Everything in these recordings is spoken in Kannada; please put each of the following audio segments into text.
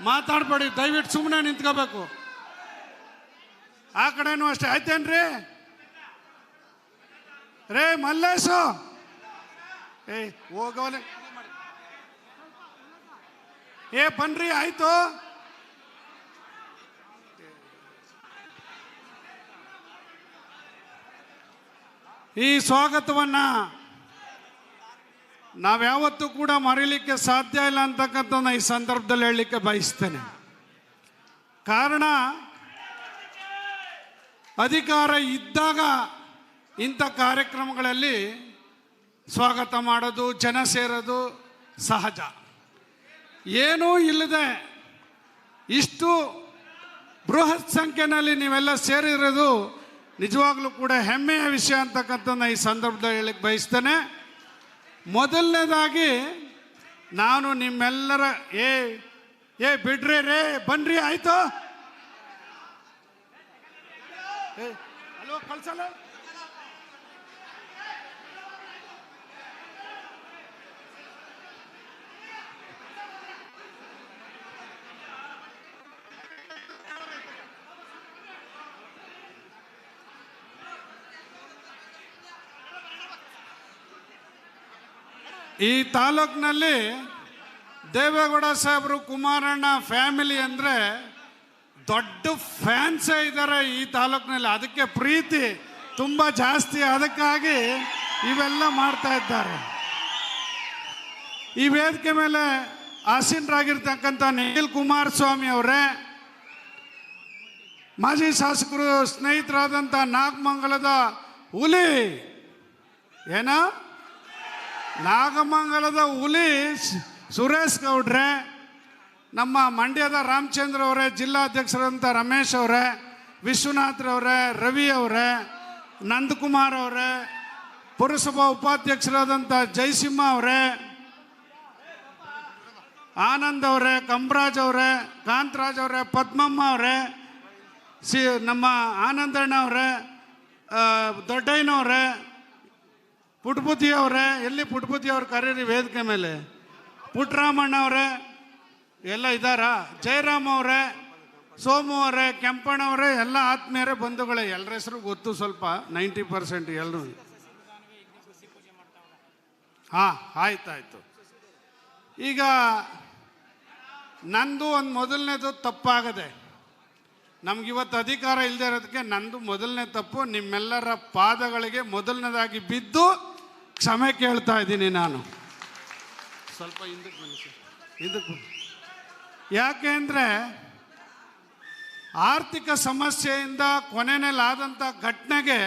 ಮಾತಾಡ್ಬೇಡಿ, ದಯವಿಟ್ಟು ಸುಮ್ಮನೆ ನಿಂತ್ಕೋಬೇಕು. ಆ ಕಡೆನೂ ಅಷ್ಟೇ. ಆಯ್ತೇನ್ರಿ? ರೇ ಮಲ್ಲೇಶು! ಏ ಹೋಗವಲೆ ಏ, ಬನ್ರಿ, ಆಯ್ತು. ಈ ಸ್ವಾಗತವನ್ನ ನಾವ್ಯಾವತ್ತೂ ಕೂಡ ಮರೀಲಿಕ್ಕೆ ಸಾಧ್ಯ ಇಲ್ಲ ಅಂತಕ್ಕಂಥ ಈ ಸಂದರ್ಭದಲ್ಲಿ ಹೇಳಲಿಕ್ಕೆ ಬಯಸ್ತೇನೆ. ಕಾರಣ, ಅಧಿಕಾರ ಇದ್ದಾಗ ಇಂಥ ಕಾರ್ಯಕ್ರಮಗಳಲ್ಲಿ ಸ್ವಾಗತ ಮಾಡೋದು, ಜನ ಸೇರೋದು ಸಹಜ. ಏನೂ ಇಲ್ಲದೆ ಇಷ್ಟು ಬೃಹತ್ ಸಂಖ್ಯೆಯಲ್ಲಿ ನೀವೆಲ್ಲ ಸೇರಿರೋದು ನಿಜವಾಗ್ಲೂ ಕೂಡ ಹೆಮ್ಮೆಯ ವಿಷಯ ಅಂತಕ್ಕಂಥ ಈ ಸಂದರ್ಭದಲ್ಲಿ ಹೇಳಕ್ಕೆ ಬಯಸ್ತೇನೆ. ಮೊದಲನೇದಾಗಿ ನಾನು ನಿಮ್ಮೆಲ್ಲರ ಏ ಏ ಬಿಡ್ರಿ ರೇ ಬನ್ರಿ ಆಯ್ತು? ಅಲ್ವಾ ಕಳ್ಸಲ್ಲ? ಈ ತಾಲೂಕಿನಲ್ಲಿ ದೇವೇಗೌಡ ಸಾಹೇಬರು ಕುಮಾರಣ್ಣ ಫ್ಯಾಮಿಲಿ ಅಂದರೆ ದೊಡ್ಡ ಫ್ಯಾನ್ಸೇ ಇದ್ದಾರೆ ಈ ತಾಲೂಕಿನಲ್ಲಿ. ಅದಕ್ಕೆ ಪ್ರೀತಿ ತುಂಬ ಜಾಸ್ತಿ. ಅದಕ್ಕಾಗಿ ಇವೆಲ್ಲ ಮಾಡ್ತಾ ಇದ್ದಾರೆ. ಈ ವೇದಿಕೆ ಮೇಲೆ ಆಸೀನರಾಗಿರ್ತಕ್ಕಂಥ ನಿಖಿಲ್ ಕುಮಾರಸ್ವಾಮಿ ಅವರೇ, ಮಾಜಿ ಶಾಸಕರು ಸ್ನೇಹಿತರಾದಂಥ ನಾಗಮಂಗಲದ ಹುಲಿ. ಏನ? ನಾಗಮಂಗಲದ ಹುಲಿ ಸುರೇಶ್ ಗೌಡ್ರೆ, ನಮ್ಮ ಮಂಡ್ಯದ ರಾಮಚಂದ್ರ ಅವರೇ, ಜಿಲ್ಲಾಧ್ಯಕ್ಷರಂತ ರಮೇಶ್ ಅವರೇ ವಿಶ್ವನಾಥ್ರವರೇ ರವಿ ಅವರೇ, ನಂದಕುಮಾರ್ ಅವರೇ, ಪುರಸಭಾ ಉಪಾಧ್ಯಕ್ಷರಾದಂಥ ಜಯಸಿಂಹ ಅವರೇ, ಆನಂದ್ ಅವರೇ, ಕಂಬರಾಜ್ ಅವರೇ, ಕಾಂತರಾಜ್ ಅವರೇ, ಪದ್ಮಮ್ಮ ಅವರೇ, ಸಿ, ನಮ್ಮ ಆನಂದಣ್ಣ ಅವರೇ ದೊಡ್ಡಯ್ಯನವರೇ ಪುಟ್ಬುದ್ಧಿ ಅವರೇ, ಎಲ್ಲಿ ಪುಟ್ಬುದ್ಧಿ ಅವ್ರು ಕರೀರಿ ವೇದಿಕೆ ಮೇಲೆ? ಪುಟ್ಟರಾಮಣ್ಣ ಅವರೇ, ಎಲ್ಲ ಇದ್ದಾರಾ? ಜಯರಾಮ್ ಅವರೇ, ಸೋಮು ಅವರೇ, ಕೆಂಪಣ್ಣ ಅವರೇ, ಎಲ್ಲ ಆತ್ಮೀಯರೇ ಬಂಧುಗಳೇ. ಎಲ್ಲರ ಹೆಸರು ಗೊತ್ತು ಸ್ವಲ್ಪ, ನೈಂಟಿ ಪರ್ಸೆಂಟ್ ಎಲ್ಲರೂ ಹಾಂ, ಆಯ್ತಾಯ್ತು. ಈಗ ನಂದು ಒಂದು ಮೊದಲನೇದು ತಪ್ಪಾಗದೆ. ನಮ್ಗಿವತ್ತು ಅಧಿಕಾರ ಇಲ್ಲದೆ ಇರೋದಕ್ಕೆ ನಂದು ಮೊದಲನೇ ತಪ್ಪು. ನಿಮ್ಮೆಲ್ಲರ ಪಾದಗಳಿಗೆ ಮೊದಲನೇದಾಗಿ ಬಿದ್ದು ಕ್ಷಮೆ ಕೇಳ್ತಾ ಇದ್ದೀನಿ ನಾನು. ಸ್ವಲ್ಪ ಹಿಂದಕ್ಕೆ ಬನ್ನಿ ಸರ್. ಹಿಂದಕ್ಕೆ ಬನ್ನಿ. ಯಾಕೆ ಅಂದರೆ ಆರ್ಥಿಕ ಸಮಸ್ಯೆಯಿಂದ ಕೊನೆಯಲ್ಲಾದಂಥ ಘಟನೆಗೆ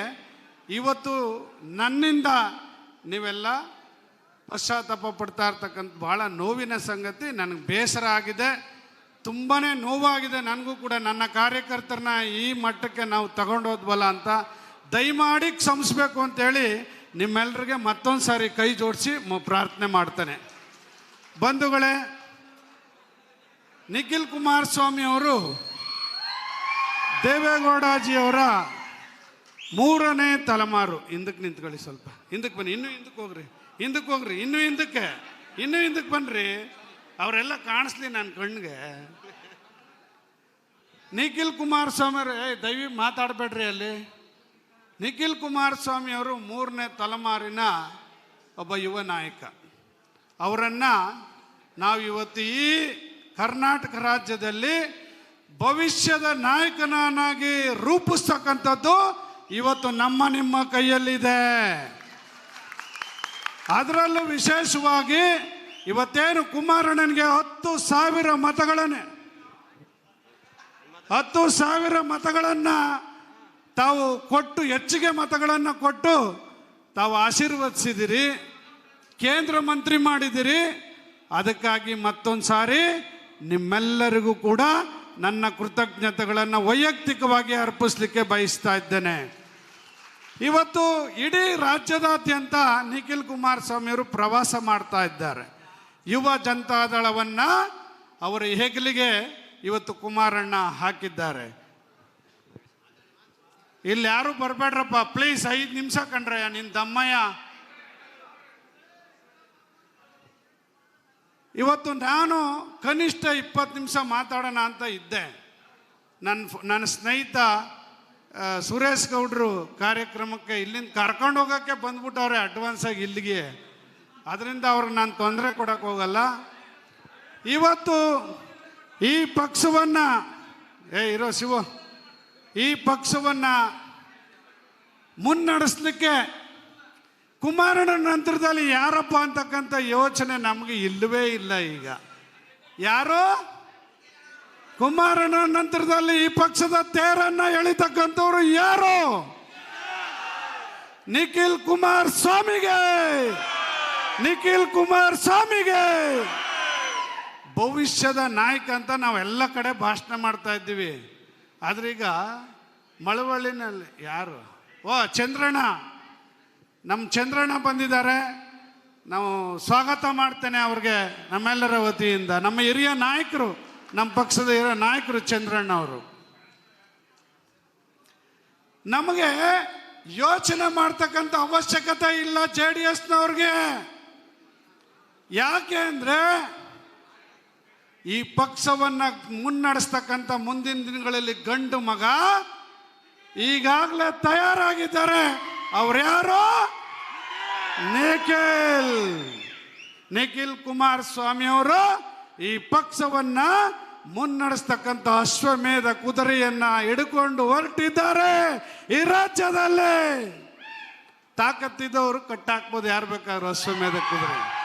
ಇವತ್ತು ನನ್ನಿಂದ ನೀವೆಲ್ಲ ಪಶ್ಚಾತ್ತಾಪ ಪಡ್ತಾ ಇರ್ತಕ್ಕಂಥ ಭಾಳ ನೋವಿನ ಸಂಗತಿ ನನಗೆ ಬೇಸರ ಆಗಿದೆ. ತುಂಬಾ ನೋವಾಗಿದೆ. ನನಗೂ ಕೂಡ ನನ್ನ ಕಾರ್ಯಕರ್ತರನ್ನ ಈ ಮಟ್ಟಕ್ಕೆ ನಾವು ತಗೊಂಡೋದ್ವಲ್ಲ ಅಂತ ದಯಮಾಡಿ ಕ್ಷಮಿಸ್ಬೇಕು ಅಂತೇಳಿ ನಿಮ್ಮೆಲ್ಲರಿಗೆ ಮತ್ತೊಂದು ಸಾರಿ ಕೈ ಜೋಡಿಸಿ ಪ್ರಾರ್ಥನೆ ಮಾಡ್ತಾನೆ. ಬಂಧುಗಳೇ, ನಿಖಿಲ್ ಕುಮಾರಸ್ವಾಮಿ ಅವರು ದೇವೇಗೌಡಜಿಯವರ ಮೂರನೇ ತಲೆಮಾರು. ಹಿಂದಕ್ಕೆ ನಿಂತ್ಕೊಳ್ಳಿ ಸ್ವಲ್ಪ. ಹಿಂದಕ್ಕೆ ಬನ್ನಿ, ಇನ್ನೂ ಹಿಂದಕ್ಕೆ ಹೋಗ್ರಿ. ಹಿಂದಕ್ಕೆ ಹೋಗ್ರಿ, ಇನ್ನೂ ಹಿಂದಕ್ಕೆ. ಇನ್ನೂ ಹಿಂದಕ್ಕೆ ಬನ್ನಿರಿ ಅವರೆಲ್ಲ ಕಾಣಿಸ್ಲಿ ನನ್ನ ಕಣ್ಣಿಗೆ ನಿಖಿಲ್ ಕುಮಾರಸ್ವಾಮಿ ದಯವಿ ಮಾತಾಡಬೇಡ್ರಿ ಅಲ್ಲಿ. ನಿಖಿಲ್ ಕುಮಾರಸ್ವಾಮಿ ಅವರು ಮೂರನೇ ತಲೆಮಾರಿನ ಒಬ್ಬ ಯುವ ನಾಯಕ. ಅವರನ್ನು ನಾವು ಇವತ್ತು ಈ ಕರ್ನಾಟಕ ರಾಜ್ಯದಲ್ಲಿ ಭವಿಷ್ಯದ ನಾಯಕನಾಗಿ ರೂಪಿಸ್ತಕ್ಕಂಥದ್ದು ಇವತ್ತು ನಮ್ಮ ನಿಮ್ಮ ಕೈಯಲ್ಲಿದೆ. ಅದರಲ್ಲೂ ವಿಶೇಷವಾಗಿ ಇವತ್ತೇನು ಕುಮಾರಣ್ಣನಿಗೆ ಹತ್ತು ಸಾವಿರ ಮತಗಳನ್ನೇ, ಹತ್ತು ಸಾವಿರ ಮತಗಳನ್ನು ತಾವು ಕೊಟ್ಟು ಹೆಚ್ಚಿಗೆ ಮತಗಳನ್ನು ಕೊಟ್ಟು ತಾವು ಆಶೀರ್ವದಿಸಿದಿರಿ, ಕೇಂದ್ರ ಮಂತ್ರಿ ಮಾಡಿದಿರಿ. ಅದಕ್ಕಾಗಿ ಮತ್ತೊಂದು ಸಾರಿ ನಿಮ್ಮೆಲ್ಲರಿಗೂ ಕೂಡ ನನ್ನ ಕೃತಜ್ಞತೆಗಳನ್ನು ವೈಯಕ್ತಿಕವಾಗಿ ಅರ್ಪಿಸ್ಲಿಕ್ಕೆ ಬಯಸ್ತಾ ಇದ್ದೇನೆ. ಇವತ್ತು ಇಡೀ ರಾಜ್ಯದಾದ್ಯಂತ ನಿಖಿಲ್ ಕುಮಾರಸ್ವಾಮಿ ಅವರು ಪ್ರವಾಸ ಮಾಡ್ತಾ ಇದ್ದಾರೆ. ಯುವ ಜನತಾದಳವನ್ನು ಅವರ ಹೆಗಲಿಗೆ ಇವತ್ತು ಕುಮಾರಣ್ಣ ಹಾಕಿದ್ದಾರೆ. ಇಲ್ಲಿ ಯಾರು ಬರಬೇಡ್ರಪ್ಪ ಪ್ಲೀಸ್ ಐದು ನಿಮಿಷ ಕಂಡ್ರಯ್ಯ ನಿನ್ನ ದಮ್ಮಯ್ಯ. ಇವತ್ತು ನಾನು ಕನಿಷ್ಠ ಇಪ್ಪತ್ತು ನಿಮಿಷ ಮಾತಾಡೋಣ ಅಂತ ಇದ್ದೆ. ನನ್ನ ನನ್ನ ಸ್ನೇಹಿತ ಸುರೇಶ್ ಗೌಡ್ರು ಕಾರ್ಯಕ್ರಮಕ್ಕೆ ಇಲ್ಲಿಂದ ಕರ್ಕೊಂಡು ಹೋಗೋಕ್ಕೆ ಬಂದ್ಬಿಟ್ಟವ್ರೆ ಅಡ್ವಾನ್ಸ್ ಆಗಿ ಇಲ್ಲಿಗೆ. ಅದರಿಂದ ಅವ್ರಿಗೆ ನಾನು ತೊಂದರೆ ಕೊಡೋಕೆ ಹೋಗಲ್ಲ. ಇವತ್ತು ಈ ಪಕ್ಷವನ್ನು, ಏ, ಇರೋ ಶಿವ. ಈ ಪಕ್ಷವನ್ನು ಮುನ್ನಡೆಸಲಿಕ್ಕೆ ಕುಮಾರನ ನಂತರದಲ್ಲಿ ಯಾರಪ್ಪ ಅಂತಕ್ಕಂಥ ಯೋಚನೆ ನಮಗೆ ಇಲ್ಲವೇ ಇಲ್ಲ ಈಗ. ಯಾರು? ಕುಮಾರನ ನಂತರದಲ್ಲಿ ಈ ಪಕ್ಷದ ತೇರನ್ನ ಎಳಿತಕ್ಕಂಥವ್ರು ಯಾರು? ನಿಖಿಲ್ ಕುಮಾರ್ ಸ್ವಾಮಿಗೆ. ನಿಖಿಲ್ ಕುಮಾರ್ ಸ್ವಾಮಿಗೆ. ಭವಿಷ್ಯದ ನಾಯಕ ಅಂತ ನಾವೆಲ್ಲ ಕಡೆ ಭಾಷಣ ಮಾಡ್ತಾ ಇದ್ದೀವಿ. ಆದ್ರೀಗ ಮಳವಳ್ಳಿನಲ್ಲಿ ಯಾರು? ಓ, ಚಂದ್ರಣ್ಣ. ನಮ್ಮ ಚಂದ್ರಣ್ಣ ಬಂದಿದ್ದಾರೆ. ನಾವು ಸ್ವಾಗತ ಮಾಡ್ತೇನೆ ಅವ್ರಿಗೆ, ನಮ್ಮೆಲ್ಲರ ವತಿಯಿಂದ. ನಮ್ಮ ಹಿರಿಯ ನಾಯಕರು ನಮ್ಮ ಪಕ್ಷದ ಹಿರಿಯ ನಾಯಕರು ಚಂದ್ರಣ್ಣ ಅವರು. ನಮಗೆ ಯೋಚನೆ ಮಾಡ್ತಕ್ಕಂಥ ಅವಶ್ಯಕತೆ ಇಲ್ಲ ಜೆ ಡಿ ಎಸ್ನವ್ರಿಗೆ. ಯಾಕೆ ಅಂದರೆ ಈ ಪಕ್ಷವನ್ನು ಮುನ್ನಡೆಸ್ತಕ್ಕಂಥ ಮುಂದಿನ ದಿನಗಳಲ್ಲಿ ಗಂಡು ಮಗ ಈಗಾಗಲೇ ತಯಾರಾಗಿದ್ದಾರೆ. ಅವ್ರ್ಯಾರು? ನಿಖಿಲ್. ನಿಖಿಲ್ ಕುಮಾರಸ್ವಾಮಿ ಅವರು ಈ ಪಕ್ಷವನ್ನ ಮುನ್ನಡೆಸ್ತಕ್ಕಂಥ ಅಶ್ವಮೇಧ ಕುದುರೆಯನ್ನ ಹಿಡ್ಕೊಂಡು ಹೊರಟಿದ್ದಾರೆ ಈ ರಾಜ್ಯದಲ್ಲಿ. ತಾಕತ್ತಿದ್ದವರು ಕಟ್ಟಾಕ್ಬೋದು, ಯಾರು ಬೇಕಾದ್ರು ಅಶ್ವಮೇಧ ಕುದುರೆ.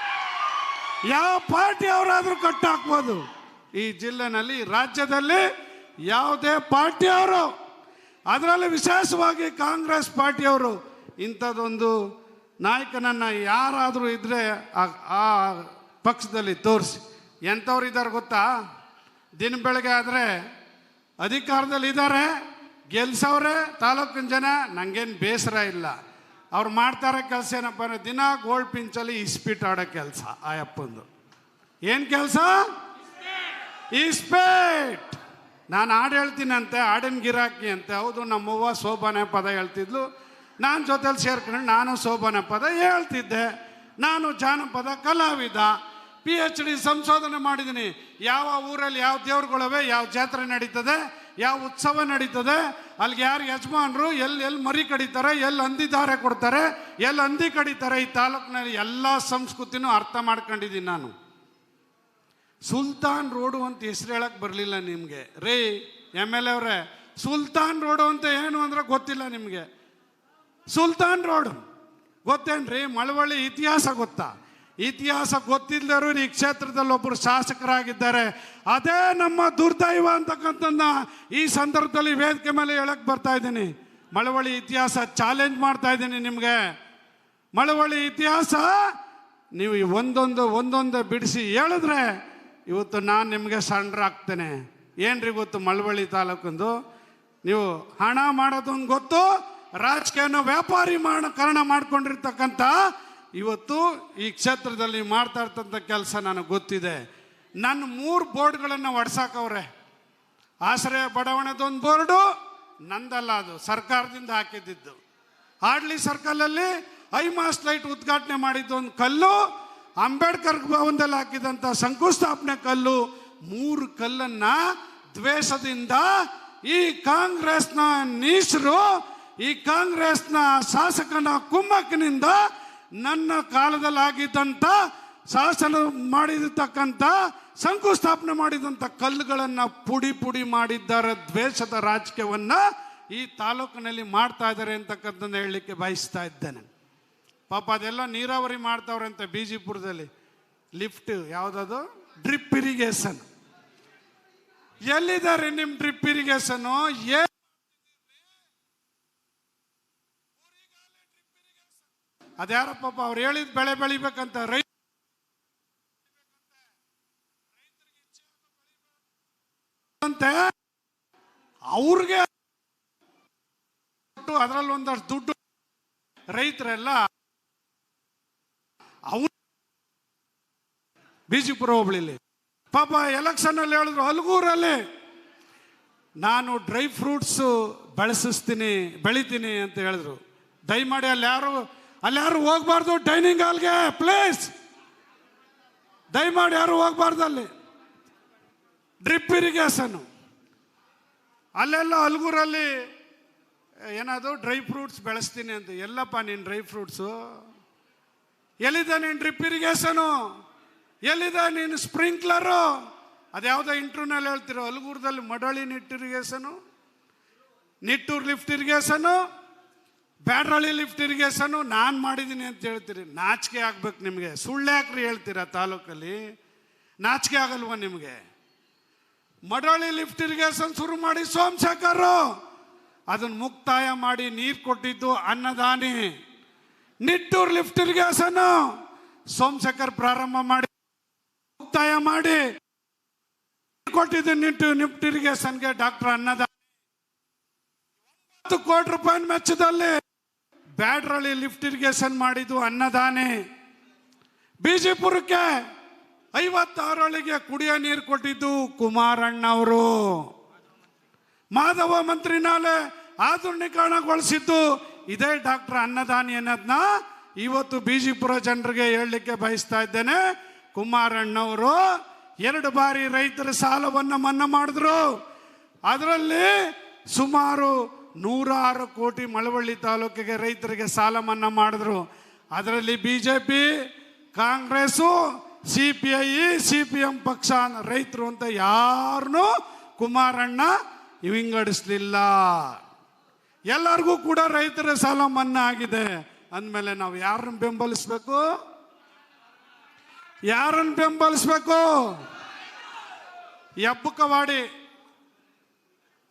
ಯಾವ ಪಾರ್ಟಿ ಅವರಾದ್ರೂ ಕಟ್ಟಾಕ್ಬೋದು. ಈ ಜಿಲ್ಲೆನಲ್ಲಿ ರಾಜ್ಯದಲ್ಲಿ ಯಾವುದೇ ಪಾರ್ಟಿಯವರು, ಅದರಲ್ಲಿ ವಿಶೇಷವಾಗಿ ಕಾಂಗ್ರೆಸ್ ಪಾರ್ಟಿಯವರು ಇಂಥದ್ದೊಂದು ನಾಯಕನನ್ನು ಯಾರಾದರೂ ಇದ್ದರೆ ಆ- ಪಕ್ಷದಲ್ಲಿ ತೋರಿಸಿ. ಎಂಥವ್ರು ಇದ್ದಾರೆ ಗೊತ್ತಾ? ದಿನ ಬೆಳಗ್ಗೆ ಆದರೆ ಅಧಿಕಾರದಲ್ಲಿ ಇದ್ದಾರೆ, ಗೆಲ್ಸವ್ರೆ, ತಾಲೂಕಿನ ಜನ ನನಗೇನು ಬೇಸರ ಇಲ್ಲ. ಅವ್ರು ಮಾಡ್ತಾರೆ ಕೆಲಸ ಏನಪ್ಪ ಅಂದರೆ ದಿನ ಗೋಲ್ಡ್ ಪಿಂಚಲ್ಲಿ ಇಸ್ಪೀಟ್ ಆಡೋ ಕೆಲಸ, ಆ ಅಪ್ಪಂದು. ಏನು ಕೆಲಸ? ಇಸ್ಪೇಟ್. ನಾನು ಹಾಡು ಹೇಳ್ತೀನಂತೆ, ಹಾಡಿನ ಗಿರಾಕಿ ಅಂತೆ. ಹೌದು, ನಮ್ಮವ್ವ ಶೋಭಾನೆ ಪದ ಹೇಳ್ತಿದ್ಲು. ನಾನು ಜೊತೆಲಿ ಸೇರ್ಕೊಂಡು ನಾನು ಶೋಭಾನೆ ಪದ ಹೇಳ್ತಿದ್ದೆ. ನಾನು ಜಾನಪದ ಕಲಾವಿದ ಪಿ ಎಚ್ ಡಿ ಸಂಶೋಧನೆ ಮಾಡಿದ್ದೀನಿ ಯಾವ ಊರಲ್ಲಿ ಯಾವ ದೇವ್ರುಗಳವೆ, ಯಾವ ಜಾತ್ರೆ ನಡೀತದೆ, ಯಾವ ಉತ್ಸವ ನಡೀತದೆ ಅಲ್ಲಿಗೆ ಯಾರು ಯಜಮಾನರು ಎಲ್ಲಿ ಎಲ್ಲಿ ಮರಿ ಕಡಿತಾರೆ ಎಲ್ಲಿ ಹಂದಿದಾರೆ ಕೊಡ್ತಾರೆ ಎಲ್ಲಿ ಹಂದಿ ಕಡಿತಾರೆ, ಈ ತಾಲೂಕಿನಲ್ಲಿ ಎಲ್ಲ ಸಂಸ್ಕೃತಿನೂ ಅರ್ಥ ಮಾಡ್ಕೊಂಡಿದ್ದೀನಿ ನಾನು. ಸುಲ್ತಾನ್ ರೋಡು ಅಂತ ಹೆಸರು ಹೇಳಕ್ ಬರಲಿಲ್ಲ ನಿಮಗೆ. ರೇ, ಎಂ ಎಲ್ ಎ ಅವರೇ, ಸುಲ್ತಾನ್ ರೋಡು ಅಂತ ಏನು ಅಂದ್ರೆ ಗೊತ್ತಿಲ್ಲ ನಿಮಗೆ. ಸುಲ್ತಾನ್ ರೋಡ್, ಗೊತ್ತೇನ್ರಿ? ಮಳವಳ್ಳಿ ಇತಿಹಾಸ ಗೊತ್ತಾ? ಇತಿಹಾಸ ಗೊತ್ತಿಲ್ಲದರು ಈ ಕ್ಷೇತ್ರದಲ್ಲಿ ಒಬ್ಬರು ಶಾಸಕರಾಗಿದ್ದಾರೆ. ಅದೇ ನಮ್ಮ ದುರ್ದೈವ ಅಂತಕ್ಕಂಥದ್ದನ್ನ ಈ ಸಂದರ್ಭದಲ್ಲಿ ವೇದಿಕೆ ಮೇಲೆ ಹೇಳಕ್ ಬರ್ತಾ ಇದ್ದೀನಿ. ಮಳವಳ್ಳಿ ಇತಿಹಾಸ ಚಾಲೆಂಜ್ ಮಾಡ್ತಾ ಇದ್ದೀನಿ ನಿಮಗೆ. ಮಳವಳ್ಳಿ ಇತಿಹಾಸ ನೀವು ಒಂದೊಂದು ಒಂದೊಂದು ಬಿಡಿಸಿ ಹೇಳಿದ್ರೆ ಇವತ್ತು ನಾನು ನಿಮಗೆ ಸಣ್ಣ ಏನ್ರಿ ಗೊತ್ತು ಮಳವಳ್ಳಿ ತಾಲೂಕಂದು? ನೀವು ಹಣ ಮಾಡೋದೊಂದು ಗೊತ್ತು, ರಾಜಕೀಯನ ವ್ಯಾಪಾರಿ ಮಾಡ ಕಾರಣ ಮಾಡ್ಕೊಂಡಿರ್ತಕ್ಕಂಥ ಇವತ್ತು ಈ ಕ್ಷೇತ್ರದಲ್ಲಿ ಮಾಡ್ತಾ ಇರ್ತಂಥ ಕೆಲಸ ನನಗೆ ಗೊತ್ತಿದೆ. ನನ್ನ ಮೂರು ಬೋರ್ಡ್ಗಳನ್ನು ಒಡ್ಸಾಕವ್ರೆ. ಆಶ್ರಯ ಬಡಾವಣೆದೊಂದು ಬೋರ್ಡು, ನಂದಲ್ಲ ಅದು, ಸರ್ಕಾರದಿಂದ ಹಾಕಿದ್ದಿದ್ದು. ಹಾಡ್ಲಿ ಸರ್ಕಲಲ್ಲಿ ಐಮಾಸ್ ಲೈಟ್ ಉದ್ಘಾಟನೆ ಮಾಡಿದ್ದೊಂದು ಕಲ್ಲು ಅಂಬೇಡ್ಕರ್ ಭವನದಲ್ಲಿ ಹಾಕಿದಂಥ ಶಂಕುಸ್ಥಾಪನೆ ಕಲ್ಲು ಮೂರು ಕಲ್ಲನ್ನ ದ್ವೇಷದಿಂದ ಈ ಕಾಂಗ್ರೆಸ್ನ ನೀಸರು ಈ ಕಾಂಗ್ರೆಸ್ನ ಶಾಸಕನ ಕುಮ್ಮಕ್ಕಿನಿಂದ ನನ್ನ ಕಾಲದಲ್ಲಿ ಆಗಿದ್ದಂಥ ಶಾಸನ ಮಾಡಿರ್ತಕ್ಕಂಥ ಶಂಕುಸ್ಥಾಪನೆ ಮಾಡಿದಂಥ ಕಲ್ಲುಗಳನ್ನು ಪುಡಿ ಪುಡಿ ಮಾಡಿದ್ದಾರೆ. ದ್ವೇಷದ ರಾಜಕೀಯವನ್ನು ಈ ತಾಲೂಕಿನಲ್ಲಿ ಮಾಡ್ತಾ ಇದ್ದಾರೆ ಅಂತಕ್ಕಂಥದ್ದನ್ನು ಹೇಳಲಿಕ್ಕೆ ಬಯಸ್ತಾ ಇದ್ದೇನೆ. ಪಾಪ ಅದೆಲ್ಲ ನೀರಾವರಿ ಮಾಡ್ತಾವ್ರೆ ಅಂತ ಬಿಜಿಪುರದಲ್ಲಿ. ಲಿಫ್ಟ್ ಯಾವುದದು? ಡ್ರಿಪ್ ಇರಿಗೇಷನ್ ಎಲ್ಲಿದ್ದಾರೆ ನಿಮ್ಮ ಡ್ರಿಪ್ ಇರಿಗೇಷನ್ ಏ ಅದ್ಯಾರ ಪಾಪ ಅವ್ರು ಹೇಳಿದ ಬೆಳೆ ಬೆಳಿಬೇಕಂತ ರೈ ಅವ್ರಿಗೆ ಅದರಲ್ಲಿ ಒಂದಷ್ಟು ದುಡ್ಡು ರೈತರೆಲ್ಲ ಅವ್ರು ಬಿಜಿಪುರ ಹೋಬಳಿಲಿ. ಪಾಪ ಎಲೆಕ್ಷನ್ ಅಲ್ಲಿ ಹೇಳಿದ್ರು ಹಲಗೂರಲ್ಲಿ, ನಾನು ಡ್ರೈ ಫ್ರೂಟ್ಸು ಬೆಳೆಸಿಸ್ತೀನಿ, ಬೆಳಿತೀನಿ ಅಂತ ಹೇಳಿದ್ರು. ದಯಮಾಡಿ ಅಲ್ಲಿ ಯಾರು ಅಲ್ಲಿ ಯಾರು ಹೋಗ್ಬಾರ್ದು ಡೈನಿಂಗ್ ಹಾಲ್ಗೆ ಪ್ಲೇಸ್ ದಯಮಾಡಿ ಯಾರು ಹೋಗ್ಬಾರ್ದು ಅಲ್ಲಿ. ಡ್ರಿಪ್ ಇರಿಗೇಷನ್ ಅಲ್ಲೆಲ್ಲ ಅಲ್ಗೂರಲ್ಲಿ ಏನಾದ್ರು ಡ್ರೈ ಫ್ರೂಟ್ಸ್ ಬೆಳೆಸ್ತೀನಿ ಅಂತ, ಎಲ್ಲಪ್ಪ ನೀನು ಡ್ರೈ ಫ್ರೂಟ್ಸು ಎಲ್ಲಿದೆ ನೀನು ಡ್ರಿಪ್ ಇರಿಗೇಷನು ಎಲ್ಲಿದೆ ನೀನು ಸ್ಪ್ರಿಂಕ್ಲರು? ಅದ್ಯಾವುದೋ ಇಂಟ್ರೂನಲ್ಲಿ ಹೇಳ್ತಿರೋ ಅಲ್ಗೂರದಲ್ಲಿ ಮಡಳಿ ನಿಟ್ ಇರಿಗೇಷನು, ನಿಟ್ಟೂರು ಲಿಫ್ಟ್ ಇರಿಗೇಷನು ಬ್ಯಾಡ್ರಳ್ಳಿ ಲಿಫ್ಟ್ ಇರಿಗೇಷನು, ನಾನು ಮಾಡಿದ್ದೀನಿ ಅಂತ ಹೇಳ್ತೀರಿ. ನಾಚಿಕೆ ಆಗ್ಬೇಕು ನಿಮಗೆ. ಸುಳ್ಳು ಯಾಕ್ರಿ ಹೇಳ್ತೀರಾ ತಾಲೂಕಲ್ಲಿ? ನಾಚಿಕೆ ಆಗಲ್ವ ನಿಮಗೆ? ಮಡಳಿ ಲಿಫ್ಟ್ ಇರಿಗೇಷನ್ ಶುರು ಮಾಡಿ ಸೋಮಶೇಖರು. ಅದನ್ನು ಮುಕ್ತಾಯ ಮಾಡಿ ನೀರು ಕೊಟ್ಟಿದ್ದು ಅನ್ನದಾನಿ. Nittur lift irrigation. ಸೋಮಶೇಖರ್ ಪ್ರಾರಂಭ ಮಾಡಿ ಮುಕ್ತಾಯ ಮಾಡಿ ಕೊಟ್ಟಿದ್ದು ನಿಟ್ಟು ನಿಫ್ಟ್ ಇರಿಗೇಷನ್ಗೆ ಡಾಕ್ಟರ್ ಅನ್ನದ ಹತ್ತು ಕೋಟಿ ರೂಪಾಯಿ ಮೆಚ್ಚದಲ್ಲಿ ಬ್ಯಾಡ್ರಳ್ಳಿ ಲಿಫ್ಟ್ ಇರಿಗೇಷನ್ ಮಾಡಿದ್ದು ಅನ್ನದಾನಿ. ಬಿಜಿಪುರಕ್ಕೆ ಐವತ್ತಾರಳಿಗೆ ಕುಡಿಯೋ ನೀರು ಕೊಟ್ಟಿದ್ದು ಕುಮಾರಣ್ಣ ಅವರು. ಮಾಧವ ಮಂತ್ರಿನಾಲೆ ಆಧುನೀಕರಣಗೊಳಿಸಿದ್ದು ಇದೇ ಡಾಕ್ಟರ್ ಅನ್ನದಾನಿ ಅನ್ನೋದನ್ನ ಇವತ್ತು ಬಿಜಿಪುರ ಜನರಿಗೆ ಹೇಳಲಿಕ್ಕೆ ಬಯಸ್ತಾ ಇದ್ದೇನೆ. ಕುಮಾರಣ್ಣವರು ಎರಡು ಬಾರಿ ರೈತರ ಸಾಲವನ್ನು ಮನ್ನಾ ಮಾಡಿದ್ರು. ಅದರಲ್ಲಿ ಸುಮಾರು ನೂರಾರು ಕೋಟಿ ಮಳವಳ್ಳಿ ತಾಲೂಕಿಗೆ ರೈತರಿಗೆ ಸಾಲ ಮನ್ನಾ ಮಾಡಿದ್ರು. ಅದರಲ್ಲಿ B J P Congress C P I C P M ಪಕ್ಷ ರೈತರು ಅಂತ ಯಾರನ್ನೂ ಕುಮಾರಣ್ಣ ವಿಂಗಡಿಸ್ಲಿಲ್ಲ. ಎಲ್ಲರಿಗೂ ಕೂಡ ರೈತರ ಸಾಲ ಮನ್ನಾ ಆಗಿದೆ ಅಂದಮೇಲೆ ನಾವು ಯಾರನ್ನು ಬೆಂಬಲಿಸ್ಬೇಕು? ಯಾರನ್ನ ಬೆಂಬಲಿಸ್ಬೇಕು? ಎಬ್ಬಕವಾಡಿ